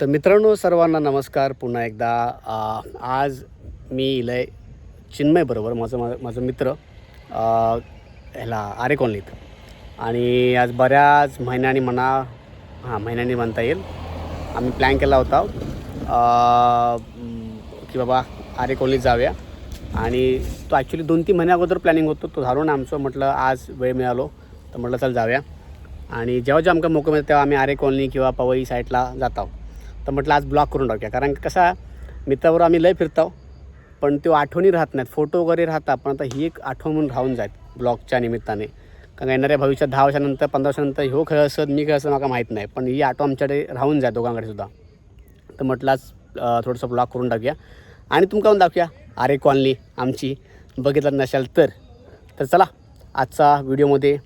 तर मित्रांनो सर्वांना नमस्कार. पुन्हा एकदा आज मी इलय चिन्मय बरोबर माझं मा माझं मित्र ह्याला आरे कॉलनीत आणि आज बऱ्याच महिन्यांनी म्हणा हां महिन्यांनी म्हणता येईल आम्ही प्लॅन केला होता की बाबा आरे कॉलनीत जाऊया. आणि तो ॲक्च्युली दोन तीन महिन्या अगोदर प्लॅनिंग होतो तो झालो ना आमचं म्हटलं आज वेळ मिळालो तर म्हटलं चल जाऊया. आणि जेव्हा जेव्हा आमका मोकं मिळतं तेव्हा आम्ही आरे कॉलनी किंवा पवई साईडला आहोत. तर म्हटलं आज ब्लॉक करून टाकूया. कारण कसा मित्राबरोबर आम्ही लय फिरतो पण तो आठवणी राहत नाहीत. फोटो वगैरे राहतात पण आता ही एक आठवण म्हणून राहून जात ब्लॉगच्या निमित्ताने. कारण येणाऱ्या भविष्यात दहा वर्षानंतर पंधरा वर्षानंतर ह्यो खेळ असत मी खेळ असत मला माहीत नाही. पण ही आठवण आमच्याकडे राहून जाय दोघांकडे सुद्धा. तर म्हटलं आज थोडंसं ब्लॉग करून टाकूया. आणि तुमकाहून पण दाखवूया. आरे कॉलनी आमची. बघितलं नसाल तर. तर चला आजचा व्हिडिओमध्ये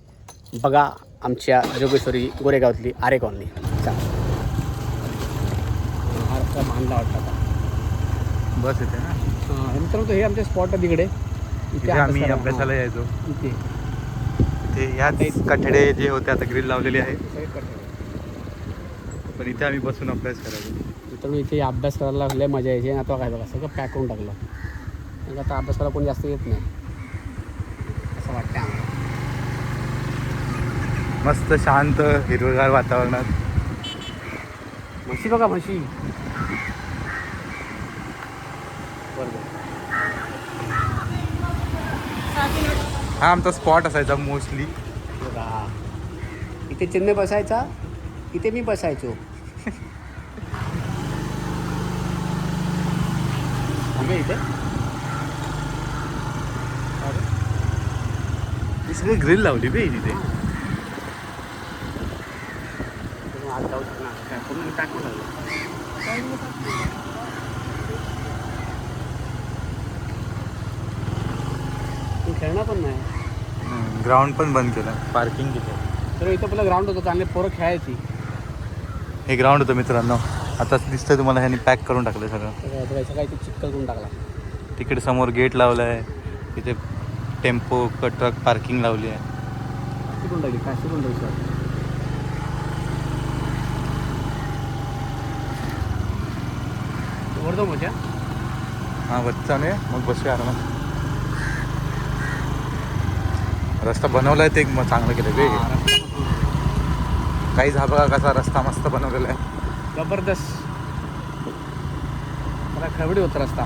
बघा आमच्या जोगेश्वरी गोरेगावातली आरे कॉलनी. बांधला वाटतं आता. बस येते ना? हां मित्रांनो हे आमचे स्पॉट आहे तिकडे. तिथे आम्ही अभ्यासाला यायचो. इथे. ते ह्याच कठडे जे होते आता ग्रिल लावलेले आहे. पण इथे आम्ही बसून अभ्यास करायचो. मित्रांनो इथे अभ्यास करायला लय मजा यायची. आणि आता काय बघा सगळं पॅक करून टाकलं. म्हणजे आता अभ्यास करायला कोणी जास्त येत नाही. असं वाटतं आम्हाला. मस्त शांत हिरवगार वातावरणात. म्हशी बघा म्हशी. हा आमचा स्पॉट असायचा मोस्टली. इथे चिन्मय बसायचा इथे मी बसायचो. इथे. सगळी ग्रिल लावली बे तिथे लागलं खेळणार पण नाही. ग्राउंड पण बंद केलं. पार्किंग केलं तर इथं पहिलं ग्राउंड होतं चांगले पोरं खेळायची. हे ग्राउंड होतं मित्रांनो. आता दिसतंय तुम्हाला ह्यांनी पॅक करून टाकलं सगळं. तर चिक्कल करून टाकला. तिकडे समोर गेट लावलं आहे तिथे टेम्पो ट्रक पार्किंग लावली आहे. कुठून टाकली काय टाकली मजा. हां आहे मग बसूया आरामात रस्ता बनवलाय ते मग चांगलं केलं बे. काही झाबा कसा रस्ता मस्त बनवलेला आहे. जबरदस्त. मला खवडी होता रस्ता.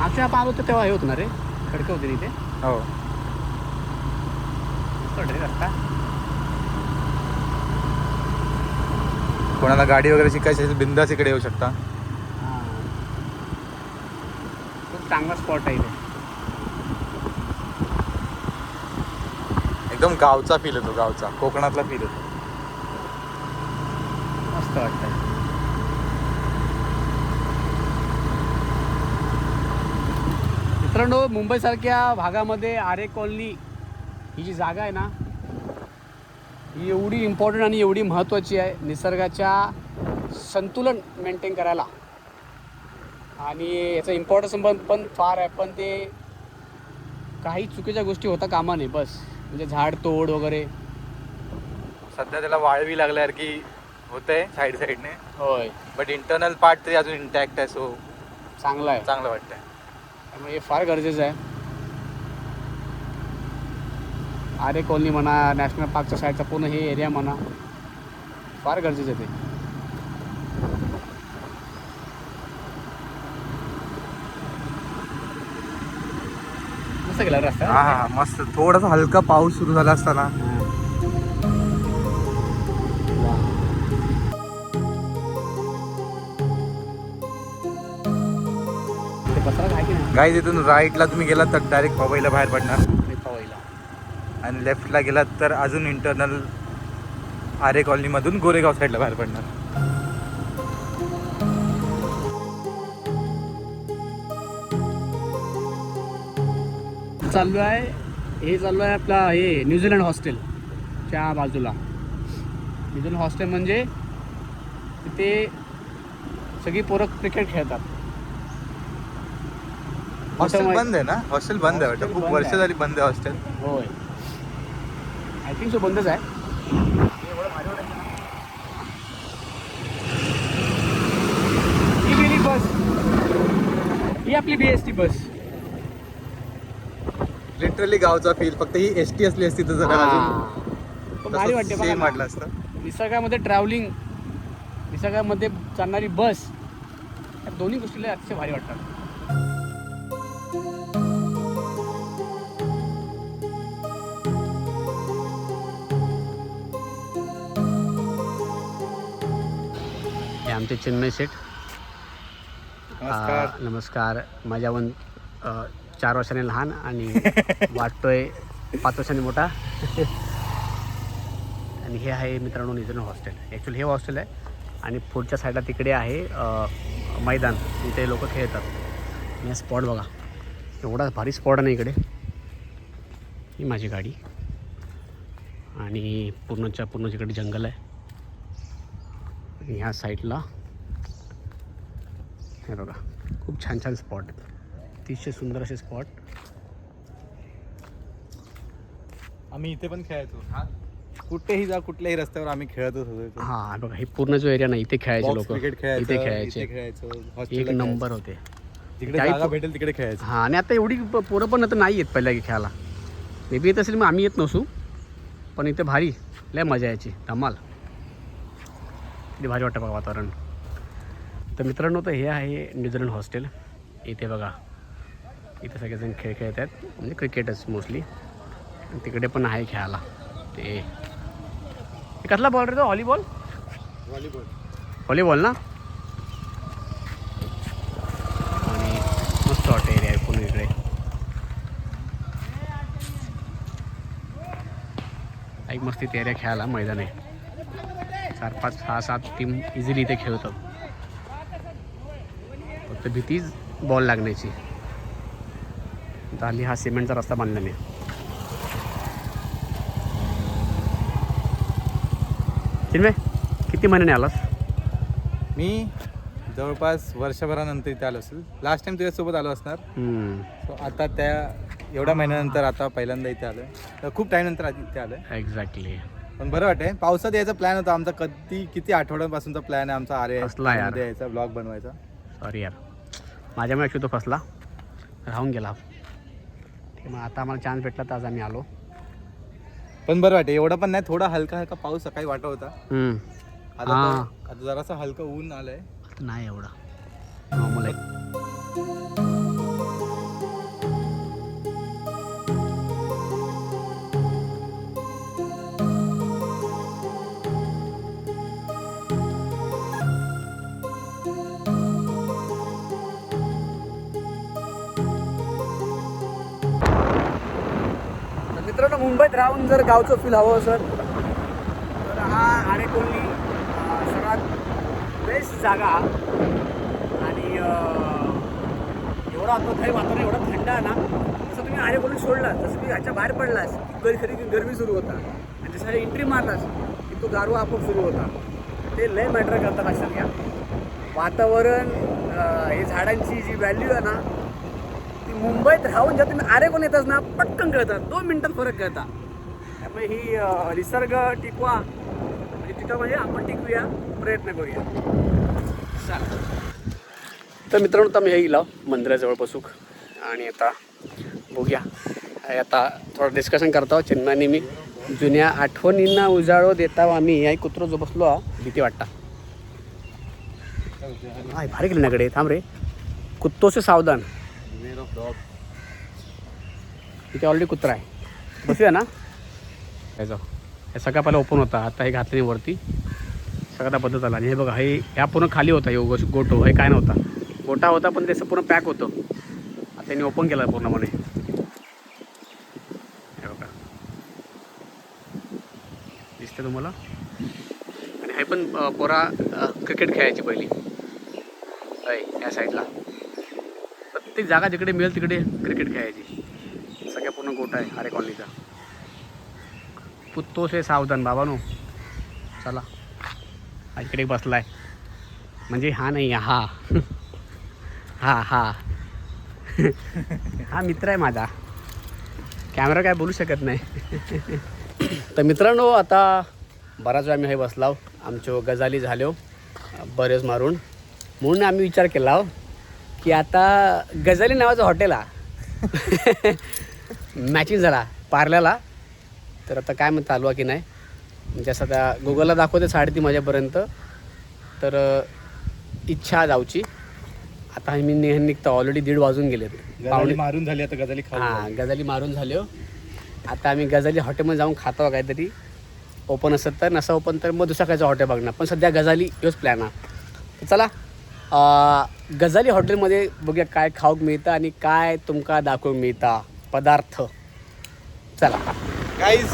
आमच्या आपण आलो होतो तेव्हा हे होतं ना रे? खडकं होते तिथे. हो. रे रस्ता. कोणाला गाडी वगैरे शिकायची असेल बिंदास इकडे येऊ शकता. हां. खूप चांगला स्पॉट आहे इथे. एकदम गावचा फील येतो गावचा. कोकणातला फील येतो. मस्त वाटतं मित्रांनो मुंबईसारख्या भागामध्ये आरे कॉलनी ही जी जागा आहे ना ही एवढी इम्पॉर्टंट आणि एवढी महत्त्वाची आहे निसर्गाच्या संतुलन मेंटेन करायला. आणि याचा इम्पॉर्टन्स पण पण फार आहे पण ते काही चुकीच्या गोष्टी होता कामा नये बस. म्हणजे झाड तोड वगैरे. सध्या त्याला वाळवी लागल्यासारखी होते साईड साईडने होय. बट इंटरनल पार्ट तरी अजून इंटॅक्ट आहे सो चांगलं आहे. चांगलं वाटतंय. त्यामुळे हे फार गरजेचं आहे. आरे कॉलनी म्हणा नॅशनल पार्कच्या साईडचा पूर्ण हे एरिया म्हणा फार गरजेचं आहे ते. मस्त गेला रस्ता. हा हा मस्त. थोडासा हलका पाऊस सुरू झाला असताना. गाईज इथून राईटला तुम्ही गेलात तर डायरेक्ट पवईला बाहेर पडणार. आणि पवईला. आणि लेफ्टला गेलात तर अजून इंटरनल आरे कॉलनीमधून गोरेगाव साईडला बाहेर पडणार. चाललो आहे. हे चाललो आहे आपला हे न्यूझीलंड हॉस्टेलच्या बाजूला. न्यूझीलंड हॉस्टेल म्हणजे तिथे सगळी पोरं क्रिकेट खेळतात. हॉस्टेल बंद आहे ना? हॉस्टेल बंद आहे वाटतं? खूप वर्ष झाली बंद आहे हॉस्टेल. होय. आय थिंक सो बंदच आहे. बस. ही आपली B S T bus. Literally गावचा फील फक्त ही एस टी असली असती तर जरा पण भारी वाटते अजून बघा. सेम ना. वाटलं असतं. निसर्गामध्ये ट्रॅव्हलिंग निसर्गामध्ये चालणारी बस या दोन्ही गोष्टीला अतिशय भारी वाटतात. हे आमचे चिन्मय शेठ. नमस्कार. नमस्कार. माझ्याहून अ, चार वर्षांनी लहान आणि वाटतोय पाच वर्षांनी मोठा. आणि हे आहे मित्रांनो निजन हॉस्टेल. ॲक्च्युली हे हॉस्टेल आहे आणि पुढच्या साईडला तिकडे आहे मैदान. तिथे लोक खेळतात. आणि हा स्पॉट बघा. एवढा भारी स्पॉट आहे इकडे. ही माझी गाडी. आणि पूर्णच्या पूर्ण तिकडे जंगल आहे. आणि ह्या साईडला हे बघा. खूप छान छान स्पॉट आहेत. अतिशय सुंदर असे स्पॉट. आम्ही इथे पण खेळायचो. हा? कुठेही जा कुठल्याही रस्त्यावर आम्ही खेळतच होतो हां बघा हे पूर्ण जो एरिया नाही इथे खेळायचे लोक. क्रिकेट खेळायचं इथे खेळायचे. खेळायचो एक नंबर होते. जागा पो- भेटेल तिकडे खेळायचं. हां आणि आता एवढी पोरं पण आता नाही येत पहिल्या खेळायला. मे बी येत असेल मग आम्ही येत नसू पण इथे भारी लय मजा यायची. धमाल. किती भारी वाटतं बघा वातावरण. तर मित्रांनो तर हे आहे न्यूझीलंड हॉस्टेल इथे बघा इथे सगळेजण खेळ खेळत आहेत. म्हणजे क्रिकेटच मोस्टली तिकडे पण आहे खेळायला. ते. कसला बॉल रे तो? व्हॉलीबॉल व्हॉलीबॉल व्हॉलीबॉल ना? आणि मस्त वाटतं एरिया आहे पूर्ण इकडे. एक मस्त इथे एरिया खेळायला मैदान आहे. चार पाच सहा सात टीम इझिली इथे खेळतात फक्त भीतीच बॉल लागण्याची. तर हल्ली हा सिमेंटचा रस्ता बांधला नाही चिन्मय किती महिन्याने आलास? मी जवळपास वर्षभरानंतर इथे आलो असेल. लास्ट टाइम तुझ्यासोबत आलो असणार. हम्म. सो आता त्या एवढ्या महिन्यानंतर आता पहिल्यांदा इथे आलोय. तर खूप टाइम नंतर आधी इथे आलोय. एक्झॅक्टली पण बरं वाटतंय. पावसात यायचा प्लॅन होता आमचा. कधी किती आठवड्यांपासूनचा प्लॅन आहे आमचा आरे कसला यार? यायचा ब्लॉग बनवायचा. सॉरी यार. माझ्यामुळे ॲक्च्युली तो फसला. राहून गेला. मग आता आम्हाला चान्स भेटला तर आज आम्ही आलो. पण बरं वाटतं एवढं पण नाही थोडा हलका हलका पाऊस सकाळी वाटत होता. हम्म. आता हा. तर- आता जरासं हलकं ऊन आलंय. नाही एवढा. नॉर्मल आहे. राहून जर गावचं फील हवं असेल तर हा आरे कोल्ही अं, सर्वात बेस्ट जागा. आणि अं, एवढा आत्मदायी वातावरण एवढा थंड आहे ना जसं तुम्ही आरे कोल्ही सोडला जसं तुम्ही ह्याच्या बाहेर पडलास की खरी कधी गरमी सुरू होता. आणि जसं एंट्री मारलास की तो गारवा आपोआप सुरू होता. ते लय मॅटर करतात लक्षात घ्या. वातावरण हे झाडांची जी व्हॅल्यू आहे ना ती मुंबईत राहून ज्या तुम्ही आरे कोण येतात ना पटकन कळतात. दोन मिनटात फरक कळतात. त्यामुळे ही निसर्ग टिकवा म्हणजे टिकवा म्हणजे आपण टिकूया प्रयत्न करूया. चला तर मित्रांनो आता मी हे गेलो मंदिराजवळ बसूक आणि आता बघूया. आता थोडं डिस्कशन करतो चिन्मानी मी. जुन्या आठवणींना उजाळो देता आम्ही. या कुत्रो जो बसलो हा, भीती वाटता. हाय भारी गेली नाकडे थांब रे. कुत्तो से सावधान इथे ऑलरेडी कुत्रा आहे. बसूया ना? हे जाऊ. हे सगळा पहिला ओपन होता. आता हे घातले वरती. सगळा पद्धत आला आणि हे बघा हे ह्या पूर्ण खाली होता यो गोटो हे काय नव्हता. गोटा होता पण त्याचं पूर्ण पॅक होतं. आता त्यांनी ओपन केलं पूर्णपणे. हे बघा. दिसते तुम्हाला? आणि हे पण पोरा क्रिकेट खेळायची पहिली. होय या साईडला प्रत्येक जागा जिकडे मिळेल तिकडे क्रिकेट खेळायची. सगळ्या पूर्ण गोटा आहे आरे कॉलनीचा कुत्तो से सावधान बाबानो. चला. इकडे बसलाय. म्हणजे हा नाही हा. हा हा. हा मित्र आहे माझा. कॅमेरा काय बोलू शकत नाही. तर मित्रांनो आता बराच वेळ आम्ही हे बसलाव. आमच्यो गजाली झाल्यो बरेच मारून. म्हणून आम्ही विचार केला हो, की आता गजाली नावाचं हॉटेल हा मॅचिंग झाला पार्ल्याला. तर आता काय म्हणता आलो की नाही? म्हणजे असं त्या गुगलला दाखवते साडेतीन वाजेपर्यंत. तर इच्छा जाऊची. आता मी निघ निघतो ऑलरेडी दीड वाजून गेलेत. गजाली मारून झाली आता गजाली हां गजाली मारून झालो आता आम्ही गजाली हॉटेलमध्ये जाऊन खातो काहीतरी. ओपन असत तर नसं ओपन तर मग दुसरा काहीचं हॉटेल बघणार. पण सध्या गजाली योच प्लॅन हा तर चला गजाली हॉटेलमध्ये बघूया काय खाऊक मिळतं आणि काय तुमका दाखवूक मिळता. पदार्थ. चला. गाईज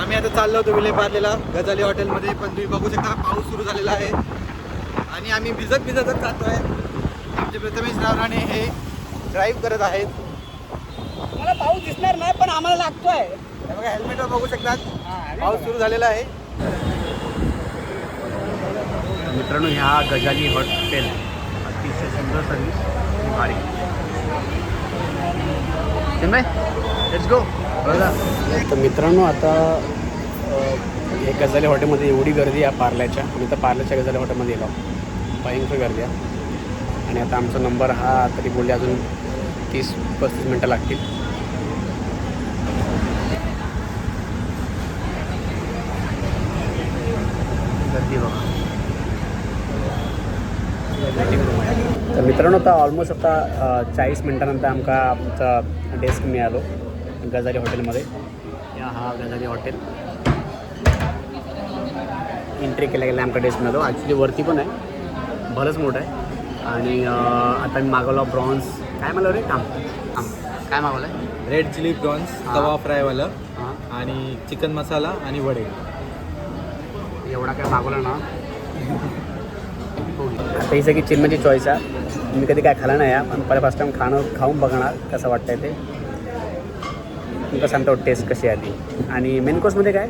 आम्ही आता चाललो होतो विले पार्लेला गजाली हॉटेलमध्ये पण तुम्ही बघू शकता पाऊस सुरू झालेला आहे. आणि आम्ही भिजत भिजतच जातोय. आमचे प्रथमेश रावराणे हे ड्राईव्ह करत आहेत. मला पाऊस दिसणार नाही पण आम्हाला लागतोय. हे बघा हेल्मेटवर बघू शकतात पाऊस सुरू झालेला आहे. मित्रांनो ह्या गजाली हॉटेल अतिशय सुंदर सर्विस आणि भारी. लेट्स गो तर मित्रांनो आता हे गजाली हॉटेलमध्ये एवढी गर्दी आहे पार्ल्याच्या. मी तर पार्ल्याच्या गजाली हॉटेलमध्ये गेलो. भयंकर गर्दी आहे. आणि आता आमचा नंबर हा तरी बोलले अजून तीस पस्तीस मिनटं लागतील. गर्दी बघा. तर मित्रांनो आता ऑलमोस्ट आता चाळीस मिनटानंतर आमका आमचा डेस्क मिळालो. गजारी हॉटेलमध्ये. या हा गजारी हॉटेल. एंट्री केल्या गेल्या आमका डेस्क मिळालो ॲक्च्युली वरती पण आहे. भरच मोठं आहे. आणि आता मी मागवला ब्रॉन्झ काय मला रे? काम काम काय मागवलं आहे रेड चिली प्रॉन्स हा. तवा फ्रायवालं हां. आणि चिकन मसाला आणि वडे. एवढा काय मागवला ना? आता ही सगळी चिन्मची चॉईस आहे. मी कधी काय खाल्लं नाही आहे पण पहिल्या फर्स्ट टाइम खाणं खाऊन बघणार कसं वाटतंय ते. तुमका सांगतो टेस्ट कशी आहे ती आणि मेन कोर्समध्ये काय?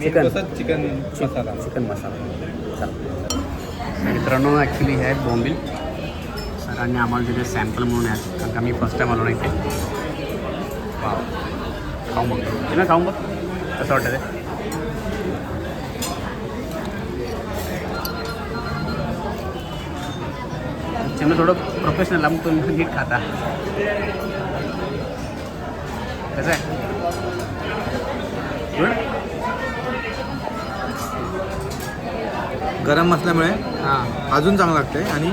Chicken chicken masala chicken masala मित्रांनो ॲक्च्युली हे आहेत बॉम्बिल सरांनी आम्हाला तिथे सॅम्पल म्हणून आहेत कारण का मी फर्स्ट टाईम आलो नाही वा खाऊन बघतो तुम्ही खाऊन बघ. कसं वाटतं ते? थोडं प्रोफेशनल मग तुम्ही नीट खाता. कसं आहे गरम असल्यामुळे हां. अजून चांगलं लागतंय आणि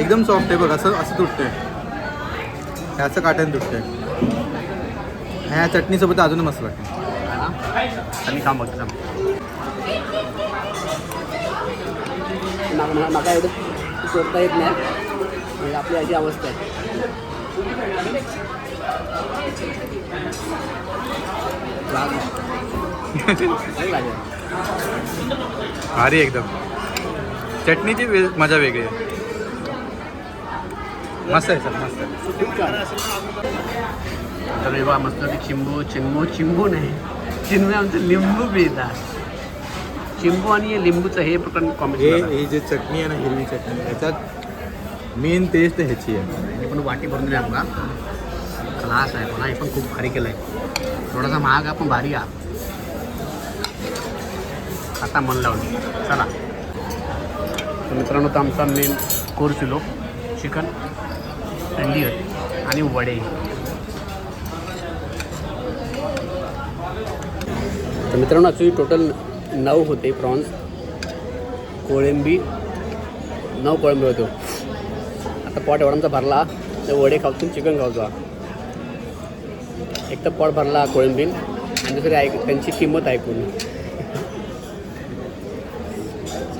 एकदम सॉफ्ट आहे बघ असं असं तुटतंय. ह्याचं काट्यानं तुटतंय. ह्या चटणीसोबत अजून मस्त लागते आणि काम बघतो एवढं करता येत नाही. म्हणजे आपली अशी अवस्था आहे. भारी एकदम. चटणीची मजा वेगळी आहे. मस्त आहे सर मस्त आहे. तर बघा मस्त चिंबू चिंबू चिंबू नाही. चिंबू आमचं लिंबू पितात चिंबू आणि हे लिंबूचं हे प्रकार हे कॉम्बिनेशन ही जी चटणी आहे ना हिरवी चटणी याच्यात मेन टेस्ट ह्याची आहे. पण वाटी भरून दिली आमका क्लास आहे. मला हे पण खूप भारी केलं आहे थोडासा महाग आपण पण भारी आहे. आता मन लावली चला. तर मित्रांनो तर आमचा मेन कोर्स लो. चिकन अंडी आणि वडे. तर मित्रांनो ॲक्च्युली टोटल नऊ होते प्रॉन्स कोळंबी नऊ कोळंबी होतो. आता पॉट आमचा भरला तर वडे खावतो चिकन खावतो एक तर पॉट भरला कोळंबीन आणि दुसरी ऐक त्यांची किंमत ऐकून.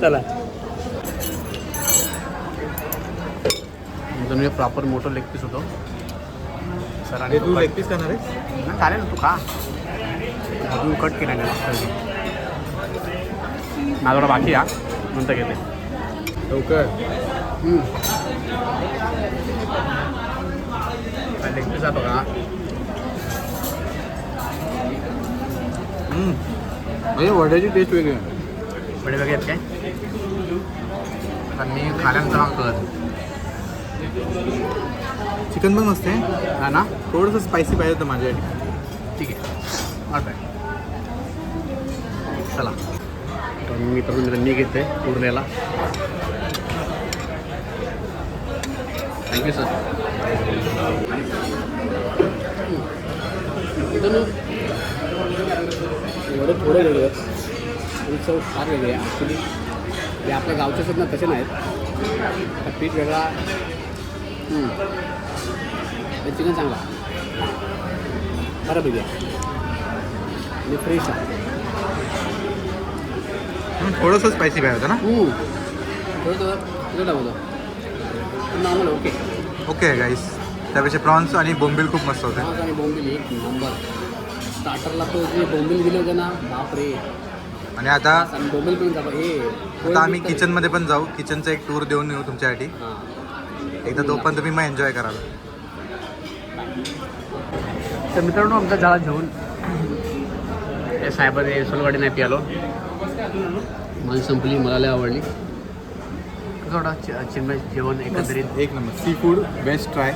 चला. तुम्ही प्रॉपर मोठं लेग पीस होतो. सरांनी हे तू लेग पीस करणार आहे ना चालेल तू खा. अजून कट केला नाही माझा बाकी या नंतर घेते. लवकर. लेग पीस जातो का? हे वड्याची टेस्ट वेगळी आहे. बडे वगैरे आहेत काय? आता मी खाल्यानंतर हा कळत चिकन पण मस्त आहे. हा ना? थोडंसं स्पायसी पाहिजे होतं माझ्यासाठी. ठीक आहे. ऑल चला. तर मी तर मी घेते उरलेला. थँक्यू सर एवढं थोडं वेगळं. आणि चव फार वेगळी. आहे ॲक्च्युली हे आपल्या गावचे ना तसे नाहीत. पीठ वेगळा. चिकन चांगला बरं बघूया. आणि फ्रेश आहे. थोडंसं स्पायसी पाहिजे होतं ना. थोडं थोडं. थोडं नॉर्मल ओके ओके गाईस त्यापेक्षा प्रॉन्स आणि बोंबील खूप मस्त होते. आणि बोंबील एक नंबर स्टार्टरला तो जे बोंबील दिले होते ना बापरे. आणि आता आणि बोंबील पण जाबा हे आता आम्ही किचनमध्ये पण जाऊ. किचनचा एक टूर देऊन येऊ तुमच्यासाठी. हां. एकदा तो पण तुम्ही मग एन्जॉय कराल. तर मित्रांनो आमचा झाला जेवण. या साहेबाने सोलवाडी नाही पियालो. मला संपली मला लय आवडली. चि- चिन्मय जेवण एकंदरीत? एक number. Seafood best try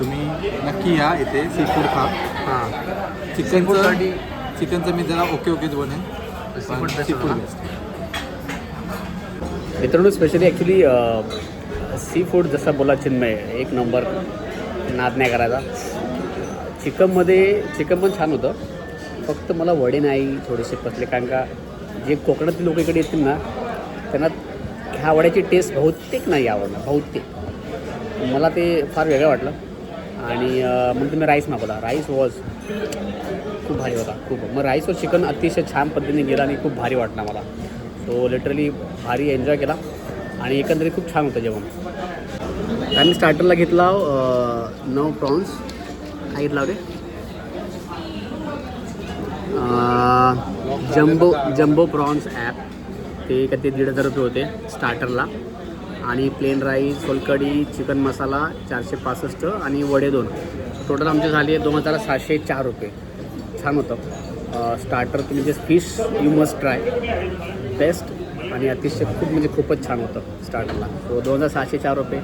तुम्ही नक्की या इथे. सी फूड खा. हां. चिकनचं Seafoodसाठी- चिकनचं मी जरा ओके ओकेच बनेन मित्रांनो स्पेशली ॲक्च्युली सी फूड जसं बोला चिन्मय एक नंबर नाद नाही करायचा चिकनमध्ये चिकन पण छान होतं. फक्त मला वडे नाही थोडेसे पसले. कारण का जे कोकणातले लोक इकडे येतील ना त्यांना ह्या वड्याची टेस्ट बहुतेक नाही आवडणार. बहुतेक. मला ते फार वेगळं वाटलं. आणि मग म्हणजे तुम्ही राईस मागवला राईस वॉज खूप भारी होता. खूप. मग राईसवर चिकन अतिशय छान पद्धतीने गेलं आणि खूप भारी वाटला मला. सो लिटरली भारी एन्जॉय केला. आणि एकंदरीत खूप छान होतं जेवण. आम्ही स्टार्टरला घेतला नऊ प्रॉन्स काय घेतला होते जम्बो जम्बो प्रॉन्स ॲप ते का ते दीड हजार रुपये होते स्टार्टरला आणि plain rice solkadhi chicken masala चारशे पासष्ट आणि वडे दोन. टोटल आमचे झाले दोन हजार सहाशे चार रुपये. छान होतं. स्टार्टर तुम्ही जे fish you must try best आणि अतिशय खूप म्हणजे खूपच छान होतं स्टार्टरला सो दोन हजार सहाशे चार रुपये.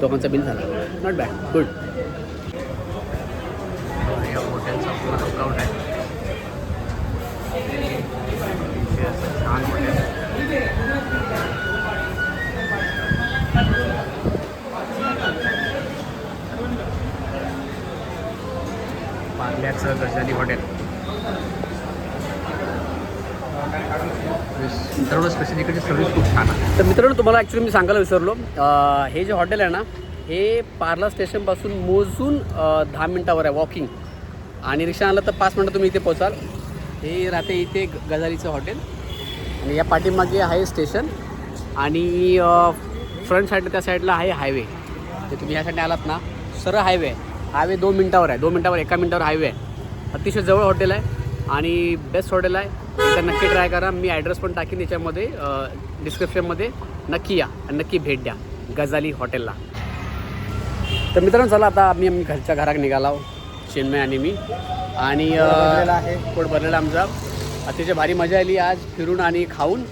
दोघांचं बिल झालं. नॉट बॅड गुड आल्याचं गजाली हॉटेल. मित्रांनो स्पेशल इकडची सर्विस खूप छान आहे. तर मित्रांनो तुम्हाला ॲक्च्युली मी सांगायला विसरलो. हे जे हॉटेल आहे ना हे पार्ला स्टेशनपासून मोजून दहा मिनटावर आहे वॉकिंग आणि रिक्षा आलं तर पाच मिनटं तुम्ही इथे पोचाल हे राहते इथे गजालीचं हॉटेल. आणि या पाठीमागे आहे स्टेशन. आणि फ्रंट साईड त्या साईडला आहे हायवे ते तुम्ही या साईडने आलात ना सरळ हायवे आहे. हायवे दोन मिनटावर आहे. दोन मिनटावर एका मिनटावर हायवे आहे. अतिशय जवळ हॉटेल आहे आणि बेस्ट हॉटेल आहे. एकदा नक्की ट्राय करा. मी ॲड्रेस पण टाकीन याच्यामध्ये डिस्क्रिप्शनमध्ये नक्की या आणि नक्की भेट द्या गजाली हॉटेलला. तर मित्रांनो चला आता आम्ही आम्ही घरच्या घरात निघालो चिन्मय आणि मी. आणि. पोट भरलेला आमचा. अतिशय भारी मजा आली आज फिरून आणि खाऊन.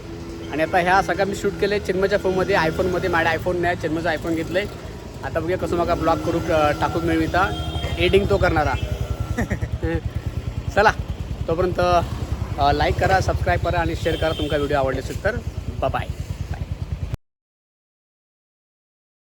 आणि आता ह्या सगळ्या मी शूट केले चिन्मयच्या फोनमध्ये आयफोनमध्ये माझ्या आयफोन नाही चिन्मयचा आयफोन घेतलं आहे आता बघूया कसं मग ब्लॉग करू टाकून मिळविता एडिंग तो करणारा. चला तोपर्यंत लाईक करा सबस्क्राईब करा आणि शेअर करा तुमचा व्हिडिओ आवडले असेल तर. बाय